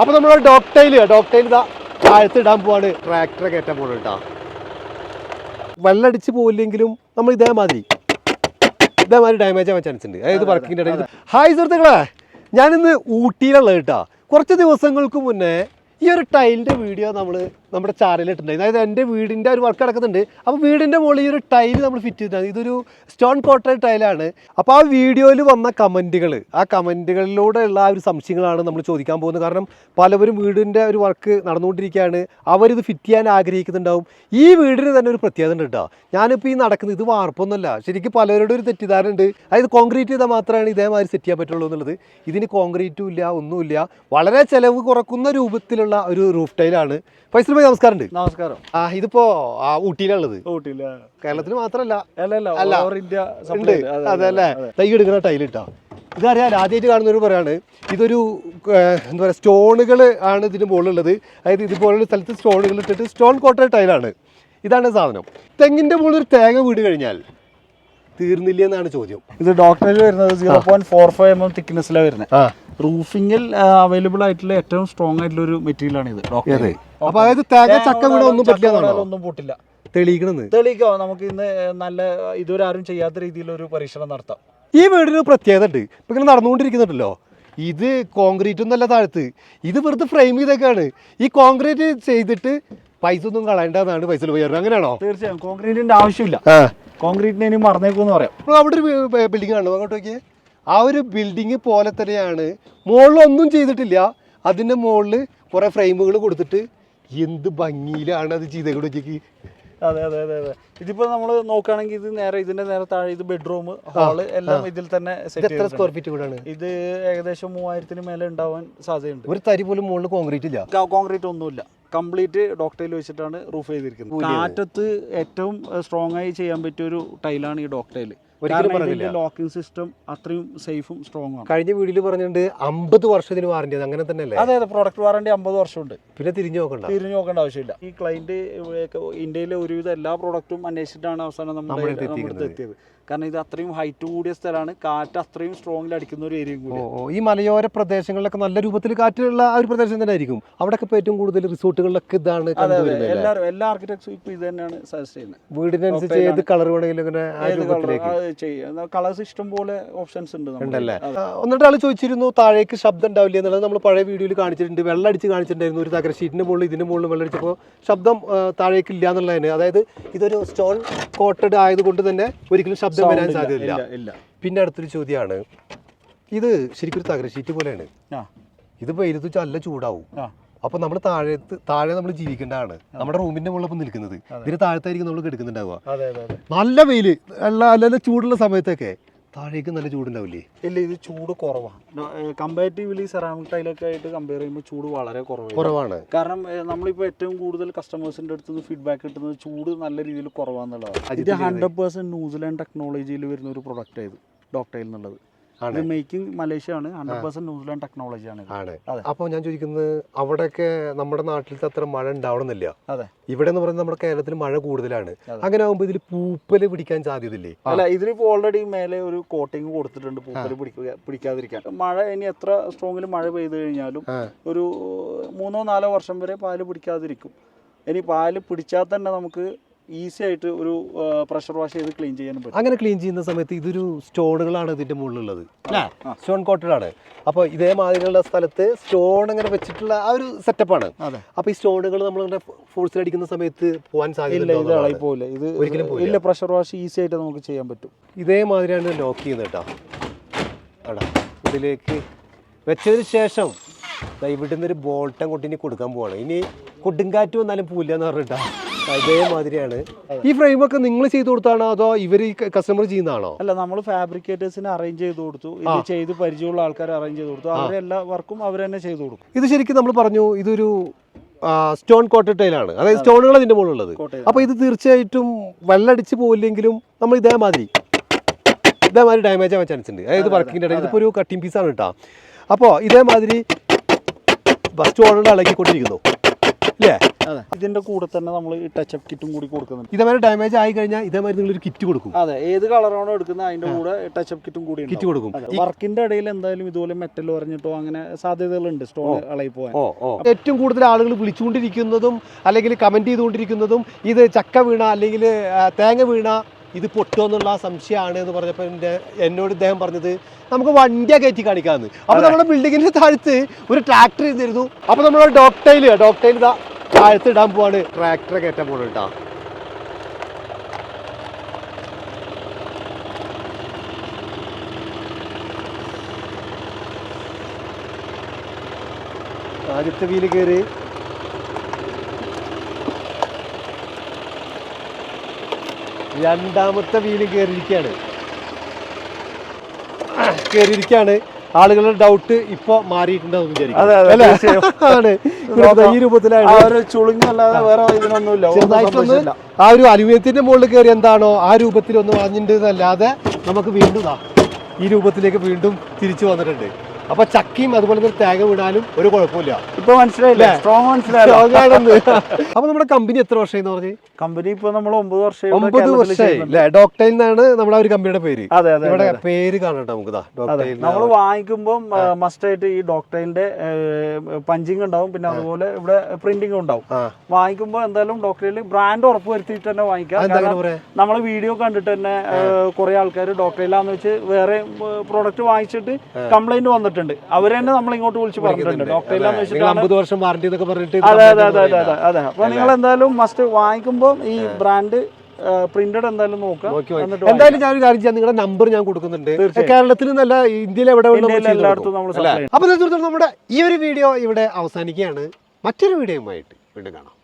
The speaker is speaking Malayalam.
അപ്പൊ നമ്മൾ ഡോക്ടൈൽ ഡോക്ടൈൽ ഇതാ താഴത്ത് ഇടാൻ പോവാണ്. ട്രാക്ടറെ കയറ്റാൻ പോകണം കേട്ടോ വെള്ളടിച്ച് പോയില്ലെങ്കിലും നമ്മൾ ഇതേമാതിരി ഇതേമാതിരി ഡാമേജ് ആവാൻ ചാൻസ് ഉണ്ട്. അതായത് വർക്കിന്റെ ഇടയിൽ. ഹായ് സുഹൃത്തുക്കളെ ഞാനിന്ന് ഊട്ടിയിലുള്ളത് കേട്ടോ കുറച്ച് ദിവസങ്ങൾക്ക് മുന്നേ ഈ ഒരു ടൈലിന്റെ വീഡിയോ നമ്മൾ നമ്മുടെ ചാനലിട്ടുണ്ടായിരുന്നു അതായത് എന്റെ വീടിന്റെ ഒരു വർക്ക് നടക്കുന്നുണ്ട്. അപ്പോൾ വീടിന്റെ മുകളിൽ ഒരു ടൈൽ നമ്മൾ ഫിറ്റ് ചെയ്തിട്ടുണ്ട് ഇതൊരു സ്റ്റോൺ കോട്ടഡ് ടൈലാണ് അപ്പോൾ ആ വീഡിയോയിൽ വന്ന കമന്റുകൾ ആ കമന്റുകളിലൂടെയുള്ള ആ ഒരു സംശയങ്ങളാണ് നമ്മൾ ചോദിക്കാൻ പോകുന്നത്. കാരണം പലവരും വീടിന്റെ ഒരു വർക്ക് നടന്നുകൊണ്ടിരിക്കുകയാണ്. അവരിത് ഫിറ്റ് ചെയ്യാൻ ആഗ്രഹിക്കുന്നുണ്ടാവും. ഈ വീടിന് തന്നെ ഒരു പ്രത്യേകത ഉണ്ട് കേട്ടോ. ഞാനിപ്പോൾ ഈ നടക്കുന്നത് ഇത് വാർപ്പൊന്നുമല്ല. ശരിക്കും പലരുടെ ഒരു തെറ്റിദ്ധാരണ ഉണ്ട്. അതായത് കോൺക്രീറ്റ് ചെയ്താൽ മാത്രമാണ് ഇതേമാതിരി സെറ്റ് ചെയ്യാൻ പറ്റുള്ളൂ എന്നുള്ളത്. ഇതിന് കോൺക്രീറ്റും ഇല്ല ഒന്നുമില്ല വളരെ ചിലവ് കുറക്കുന്ന രൂപത്തിലുള്ള ഒരു റൂഫ് ടൈലാണ് ഫൈസൽ ഭായി നമസ്കാരം ഉണ്ട് നമസ്കാരം. ആ ഇതിപ്പോ ആ ഊട്ടിയിലുള്ളത് കേരളത്തിന് കേരളത്തിൽ മാത്രമല്ല. അല്ല. ഇന്ത്യ ഉണ്ട്. അതല്ലേ അതെ. തൈ എടുക്കുന്ന ടൈൽ ഇട്ടാ. ഇതറിയാൻ ആദ്യമായിട്ട് കാണുന്നവർ പറയാണ്. ഇതൊരു എന്താ പറയുക സ്റ്റോണുകൾ ആണ് ഇതിന് മുകളിലുള്ളത്. അതായത് ഇതുപോലുള്ള സ്ഥലത്ത് സ്റ്റോണുകൾ ഇട്ടിട്ട് സ്റ്റോൺ കോട്ടഡ് ടൈലാണ് ഇതാണ് സാധനം. തെങ്ങിന്റെ മുകളിൽ ഒരു തേങ്ങ വീട് കഴിഞ്ഞാൽ തീർന്നില്ല എന്നാണ് ചോദ്യം. ഇത് ഡോക്ടറിൽ വരുന്നത് zero point four five M M തിക്നെസ്സിലാണ് വരുന്നത് റൂഫിംഗിൽ അവൈലബിൾ ആയിട്ടുള്ള ഏറ്റവും സ്ട്രോങ് ആയിട്ടുള്ള ഒരു മെറ്റീരിയൽ ആണ് ഇത്. ഡോക്ടർ അപ്പൊ അതായത് തേങ്ങ ചക്ക ഒന്നും പറ്റില്ല ഒന്നും പൊട്ടില്ല. തെളിയിക്കാം? നമുക്ക് ഇന്ന് നല്ല ഇതുവരെ ആരും ചെയ്യാത്ത രീതിയിൽ ഒരു പരീക്ഷണം നടത്താം. ഈ വീടിന് പ്രത്യേകത ഉണ്ട്. ഇപ്പൊ ഇങ്ങനെ നടന്നുകൊണ്ടിരിക്കുന്നുണ്ടല്ലോ. ഇത് കോൺക്രീറ്റ് ഒന്നല്ല താഴത്ത്. ഇത് വെറുതെ ഫ്രെയിം ചെയ്തേക്കാണ്. ഈ കോൺക്രീറ്റ് ചെയ്തിട്ട് പൈസ ഒന്നും കളയണ്ടെന്നാണ് പൈസ പോയി അങ്ങനെയാണോ? തീർച്ചയായും. കോൺക്രീറ്റിന്റെ ആവശ്യമില്ല. കോൺക്രീറ്റിനെ ഇനി മറന്നേക്കൂന്ന് പറയാം. അപ്പോൾ അവിടെ ഒരു ബിൽഡിംഗ് കാണും അങ്ങോട്ട് നോക്കിയേ. ആ ഒരു ബിൽഡിംഗ് പോലെ തന്നെയാണ്. മുകളിലൊന്നും ചെയ്തിട്ടില്ല. അതിന്റെ മുകളിൽ കുറേ ഫ്രെയിമുകൾ കൊടുത്തിട്ട് എന്ത് ഭംഗിയിലാണ് അത് ചെയ്തേക്കൂടെ ഉച്ചയ്ക്ക് അതെ അതെ അതെ അതെ. ഇതിപ്പോ നമ്മൾ നോക്കുകയാണെങ്കിൽ ഇത് നേരെ ഇതിന്റെ നേരെ താഴെ ഇത് ബെഡ്റൂം ഹാൾ എല്ലാം ഇതിൽ തന്നെ എത്ര സ്ക്വയർ ഫീറ്റ് വീടാണ് ഇത് ഏകദേശം മൂവായിരത്തിന് മേലെ ഉണ്ടാവാൻ സാധ്യതയുണ്ട്. ഒരു തരി പോലും മുകളിൽ കോൺക്രീറ്റ് ഇല്ല. കോൺക്രീറ്റ് ഒന്നുമില്ല. കംപ്ലീറ്റ് ഡോക്ടൈൽ വെച്ചിട്ടാണ് റൂഫ് ചെയ്തിരിക്കുന്നത്. കാറ്റത്ത് ഏറ്റവും സ്ട്രോങ് ആയി ചെയ്യാൻ പറ്റിയ ഒരു ടൈലാണ് ഈ ഡോക്ടൈൽ. ലോക്കിംഗ് സിസ്റ്റം അത്രയും സേഫും സ്ട്രോങ് ആണ്. കഴിഞ്ഞ വീഡിയോയിൽ പറഞ്ഞിട്ടുണ്ട് അമ്പത് വർഷത്തിന് വാറണ്ടി അങ്ങനെ തന്നെയല്ലേ? അതെ അതെ പ്രോഡക്റ്റ് വാറണ്ടി അമ്പത് വർഷമുണ്ട്. പിന്നെ തിരിഞ്ഞു നോക്കണ്ട. തിരിഞ്ഞു നോക്കേണ്ട ആവശ്യമില്ല. ഈ ക്ലൈന്റ് ഇന്ത്യയിലെ ഒരുവിധ എല്ലാ പ്രോഡക്റ്റും അന്വേഷിച്ചിട്ടാണ് അവസാനം നമ്മുടെ നമ്മുടെ എത്തിയത്. കാരണം ഇത് അത്രയും ഹൈറ്റ് കൂടിയ സ്ഥലമാണ്. കാറ്റ് അത്രയും സ്ട്രോങ്ങിൽ അടിക്കുന്ന ഒരു ഏരിയ കൂടി. ഈ മലയോര പ്രദേശങ്ങളിലൊക്കെ നല്ല രൂപത്തിൽ കാറ്റുള്ള ആ ഒരു പ്രദേശം തന്നെ ആയിരിക്കും. അവിടെയൊക്കെ ഏറ്റവും കൂടുതൽ റിസോർട്ടുകളിലൊക്കെ ഇതാണ് എല്ലാവരും എല്ലാ ആർക്കിടെക്ട്സും ഇപ്പൊ ഇത് തന്നെയാണ് സജസ്റ്റ് ചെയ്യുന്നത് വീടിനനുസരിച്ച് ഏത് കളർ വേണമെങ്കിലും ഇങ്ങനെ ഏത് കളർ രൂപത്തിലേക്ക്. ചെയ്യാം. കളേഴ്സ് ഇഷ്ടം പോലെ ഓപ്ഷൻസ് ഉണ്ട് ഒന്നിട്ട് ഉണ്ടല്ലേ? ആൾ ചോദിച്ചിരുന്നു താഴേക്ക് ശബ്ദം ഉണ്ടാവില്ല എന്നുള്ളത് നമ്മൾ പഴയ വീഡിയോയിൽ കാണിച്ചിട്ടുണ്ട്. വെള്ളം അടിച്ച് കാണിച്ചിട്ടുണ്ടായിരുന്നു ഒരു തകര ഷീറ്റിന്റെ മുകളിൽ ഇതിന്റെ മുകളിൽ വെള്ളം അടിച്ചപ്പോൾ ശബ്ദം താഴേക്ക് ഇല്ല എന്നുള്ളതിന്. അതായത് ഇതൊരു സ്റ്റോൺ കോട്ടഡ് ആയതുകൊണ്ട് തന്നെ ഒരിക്കലും ശബ്ദം വരാൻ സാധ്യതയില്ല. പിന്നെ അടുത്തൊരു ചോദ്യമാണ്. ഇത് ശരിക്കും ഒരു തകര ഷീറ്റ് പോലെയാണ്. ആ. ഇത് വെയിലത്ത് വെച്ചാൽ നല്ല ചൂടാവും ആ അപ്പൊ നമ്മൾ താഴത്ത് താഴെ നമ്മൾ ജീവിക്കേണ്ടതാണ്. നമ്മുടെ റൂമിന്റെ മുകളിൽ ഇപ്പം നിൽക്കുന്നത്. ഇതിന് താഴത്തായിരിക്കും നമ്മൾ കിടക്കുന്നുണ്ടാവുക. നല്ല വെയിൽ നല്ല ചൂടുള്ള സമയത്തൊക്കെ താഴേക്ക് നല്ല ചൂടുണ്ടാവില്ലേ? ഇല്ല ഇത് ചൂട് കുറവാണ് കമ്പാരിറ്റീവ്ലി സെറാമിക് ടൈലൊക്കെ ആയിട്ട് കമ്പയർ ചെയ്യുമ്പോൾ ചൂട് വളരെ കുറവാണ് കുറവാണ്. കാരണം നമ്മളിപ്പോൾ ഏറ്റവും കൂടുതൽ കസ്റ്റമേഴ്സിന്റെ അടുത്ത് നിന്ന് ഫീഡ്ബാക്ക് കിട്ടുന്നത് ചൂട് നല്ല രീതിയിൽ കുറവാന്നുള്ളതാണ്. ഇത് ഹൺഡ്രഡ് പെർസെന്റ് ന്യൂസിലാൻഡ് ടെക്നോളജിയിൽ വരുന്ന ഒരു പ്രൊഡക്റ്റ് ആയത് ഡോക്ടൈൽ എന്നുള്ളത്. ഇത് മേക്കിംഗ് മലേഷ്യ ആണ് hundred percent New Zealand technology ആണ്. ആണ്. അപ്പോൾ ഞാൻ ചോദിക്കുന്നത് അവിടെയൊക്കെ നമ്മുടെ നാട്ടിലത്തെ അത്ര മഴ ഉണ്ടാവണമെന്നില്ല? അതെ. ഇവിടെ എന്ന് പറയുന്നത് നമ്മുടെ കേരളത്തിൽ മഴ കൂടുതലാണ്. അങ്ങനെ ആകുമ്പോൾ ഇതിൽ പൂപ്പൽ പിടിക്കാൻ സാധ്യതയില്ലേ? അല്ല ഇതിലിപ്പോൾ ഓൾറെഡി മേലെ ഒരു കോട്ടിങ് കൊടുത്തിട്ടുണ്ട് പൂപ്പൽ പിടിക്കുക പിടിക്കാതിരിക്കാൻ. മഴ ഇനി എത്ര സ്ട്രോങ്ങിൽ മഴ പെയ്തു കഴിഞ്ഞാലും ഒരു മൂന്നോ നാലോ വർഷം വരെ പാൽ പിടിക്കാതിരിക്കും. ഇനി പാൽ പിടിച്ചാൽ തന്നെ നമുക്ക് ഈസി ആയിട്ട് ഒരു പ്രഷർ വാഷ് ചെയ്ത് ക്ലീൻ ചെയ്യാൻ പറ്റും. അങ്ങനെ ക്ലീൻ ചെയ്യുന്ന സമയത്ത് ഇതൊരു സ്റ്റോണുകളാണ് ഇതിന്റെ മുകളിലുള്ളത് സ്റ്റോൺ കോട്ടഡ് ആണ് അപ്പോൾ ഇതേമാതിരിയുള്ള സ്ഥലത്ത് സ്റ്റോൺ അങ്ങനെ വെച്ചിട്ടുള്ള ആ ഒരു സെറ്റപ്പാണ് ആണ്. അപ്പോൾ ഈ സ്റ്റോണുകൾ നമ്മൾ ഫോഴ്സിൽ അടിക്കുന്ന സമയത്ത് പോകാൻ സാധ്യതയില്ല സാധ്യത ഇത് ഒരിക്കലും. ഇല്ല പ്രഷർ വാഷ് ഈസി ആയിട്ട് നമുക്ക് ചെയ്യാൻ പറ്റും. ഇതേമാതിരിയാണ് ലോക്ക് ചെയ്യുന്നത് കേട്ടോ. അടാ ഇതിലേക്ക് വെച്ചതിന് ശേഷം ഇവിടുന്ന് ഒരു ബോൾട്ടം കൊണ്ടിനി കൊടുക്കാൻ പോവാണ്. ഇനി കൊടുങ്കാറ്റ് വന്നാലും പൂല്ലെന്ന് പറഞ്ഞിട്ടാ. ഇതേമാതിരിയാണ്. ഈ ഫ്രെയിമൊക്കെ നിങ്ങൾ ചെയ്തു കൊടുത്താണോ അതോ ഇവർ ഈ കസ്റ്റമർ ചെയ്യുന്നതാണോ? അല്ല നമ്മൾ ഫാബ്രിക്കേറ്റേഴ്സിന് അറേഞ്ച് ചെയ്ത് കൊടുത്തു. ഇത് ചെയ്ത് പരിചയമുള്ള ആൾക്കാരെ അറേഞ്ച് ചെയ്ത് കൊടുത്തു. അവരെ എല്ലാ വർക്കും അവർ തന്നെ ചെയ്തു കൊടുക്കും. ഇത് ശരിക്കും നമ്മൾ പറഞ്ഞു ഇതൊരു സ്റ്റോൺ കോട്ടഡ് ടൈലാണ് അതായത് സ്റ്റോണുകൾ അതിന്റെ മുകളിലുള്ളത്. അപ്പോൾ ഇത് തീർച്ചയായിട്ടും വെള്ളടിച്ച് പോയില്ലെങ്കിലും നമ്മൾ ഇതേമാതിരി ഇതേമാതിരി ഡാമേജ് ആവാൻ ചാൻസ് ഉണ്ട്. അതായത് വർക്കിംഗിന്റെ ഇടയിൽ ഇതിപ്പോൾ ഒരു പീസ് പീസാണ് കേട്ടോ അപ്പോൾ ഇതേമാതിരി സ്റ്റോണുകൾ ഇളക്കിക്കൊണ്ടിരിക്കുന്നു ഇല്ലേ? അതെ ഇതിന്റെ കൂടെ തന്നെ നമ്മൾ ടച്ചപ്പ് കിറ്റും കൂടി കൊടുക്കുന്നുണ്ട്. ഇതേമാതിരി ഡാമേജ് ആയി കഴിഞ്ഞാൽ ഇതേമാതിരി ഒരു കിറ്റ് കൊടുക്കും. അതെ ഏത് കളറാണോ എടുക്കുന്നത് അതിന്റെ കൂടെ ടച്ചപ്പ് കിറ്റും കൂടി കിറ്റ് കൊടുക്കും. വർക്കിന്റെ ഇടയിൽ എന്തായാലും ഇതുപോലെ മെറ്റൽ പറഞ്ഞിട്ടോ അങ്ങനെ സാധ്യതകളുണ്ട് സ്റ്റോൺ ഇളകി പോകാൻ. ഏറ്റവും കൂടുതൽ ആളുകൾ വിളിച്ചുകൊണ്ടിരിക്കുന്നതും അല്ലെങ്കിൽ കമന്റ് ചെയ്തുകൊണ്ടിരിക്കുന്നതും ഇത് ചക്ക വീണ അല്ലെങ്കിൽ തേങ്ങ വീണ ഇത് പൊട്ടോ എന്നുള്ള സംശയമാണ് എന്ന് പറഞ്ഞപ്പോൾ എന്റെ എന്നോട് ഇദ്ദേഹം പറഞ്ഞത് നമുക്ക് വണ്ടിയാ കയറ്റി കാണിക്കാമെന്ന് അപ്പോൾ നമ്മുടെ ബിൽഡിങ്ങിന്റെ താഴത്ത് ഒരു ട്രാക്ടർ ഇരുന്നിരുന്നു. അപ്പോൾ നമ്മൾ ഡോക്ടൈൽ ഡോക്ടൈൽ ഇതാ താഴത്ത് ഇടാൻ പോവാണ്. ട്രാക്ടറെ കയറ്റാൻ പോകണം കേട്ടോ ആദ്യത്തെ വീൽ കയറി രണ്ടാമത്തെ വീൽ കയറിയിരിക്കുകയാണ് കയറിയിരിക്കുകയാണ് ആളുകളുടെ ഡൗട്ട് ഇപ്പൊ വിചാരിക്കും ഈ രൂപത്തിലാണ് ആ ഒരു ചുളുങ്ങല്ലാതെ വേറെ ഇതിനൊന്നുമില്ല. ചെറുതായിട്ടൊന്ന് ആ ഒരു അലുമിനിയത്തിന്റെ മുകളിൽ കയറി എന്താണോ ആ രൂപത്തിൽ ഒന്ന് വളഞ്ഞിട്ടുണ്ടല്ലാതെ നമുക്ക് വീണ്ടും ഈ രൂപത്തിലേക്ക് വീണ്ടും തിരിച്ചു വന്നിട്ടുണ്ട്. അപ്പൊ ചക്കിയും അതുപോലെ തന്നെ തേങ്ങ വിടാനും ഒരു കുഴപ്പമില്ല. ഇപ്പൊ മനസ്സിലായില്ലേ? സ്ട്രോങ് മനസ്സിലായല്ലോ. അപ്പൊ നമ്മുടെ കമ്പനി എത്ര വർഷം പറഞ്ഞ്? കമ്പനി ഇപ്പൊ നമ്മൾ ഒമ്പത് വർഷം ഒമ്പത് വർഷം വർഷമായി. ഡോക്ടൈൽ എന്നാണ് നമ്മുടെ ഒരു കമ്പനിയുടെ പേര്. അതെ അതെ പേര് കാണട്ടെ നമുക്ക് നമ്മൾ വാങ്ങിക്കുമ്പോൾ മസ്റ്റ് ആയിട്ട് ഈ ഡോക്ടറിന്റെ പഞ്ചിങ് ഉണ്ടാവും. പിന്നെ അതുപോലെ ഇവിടെ പ്രിന്റിംഗ് ഉണ്ടാവും. വാങ്ങിക്കുമ്പോൾ എന്തായാലും ഡോക്ടറിൽ ബ്രാൻഡ് ഉറപ്പ് വരുത്തിയിട്ട് തന്നെ വാങ്ങിക്കാം. നമ്മൾ വീഡിയോ കണ്ടിട്ട് തന്നെ കുറെ ആൾക്കാർ ഡോക്ടറിലാന്ന് വെച്ച് വേറെ പ്രോഡക്റ്റ് വാങ്ങിച്ചിട്ട് കംപ്ലൈന്റ് വന്നിട്ടുണ്ട്. അവർ തന്നെ നമ്മൾ ഇങ്ങോട്ട് വിളിച്ച് പറഞ്ഞിട്ടുണ്ട്. ഡോക്ടർ അമ്പത് വർഷം വാറണ്ടി എന്നൊക്കെ പറഞ്ഞിട്ട് അതെ അതെ അതെ അതെ അതെ അതെ. അപ്പൊ നിങ്ങൾ എന്തായാലും മസ്റ്റ് വാങ്ങിക്കുമ്പോൾ ഈ ബ്രാൻഡ് പ്രിന്റഡ് എന്തായാലും നോക്കി എന്തായാലും ഞാൻ ഒരു കാര്യം ചെയ്യാം. നിങ്ങളുടെ നമ്പർ ഞാൻ കൊടുക്കുന്നുണ്ട്. കേരളത്തിൽ നിന്നല്ല ഇന്ത്യയിൽ എവിടെ അപ്പൊ എല്ലായിടത്തും നമ്മൾ? അപ്പോൾ നമ്മുടെ ഈ ഒരു വീഡിയോ ഇവിടെ അവസാനിക്കുകയാണ്. മറ്റൊരു വീഡിയോയുമായിട്ട് വീണ്ടും കാണാം.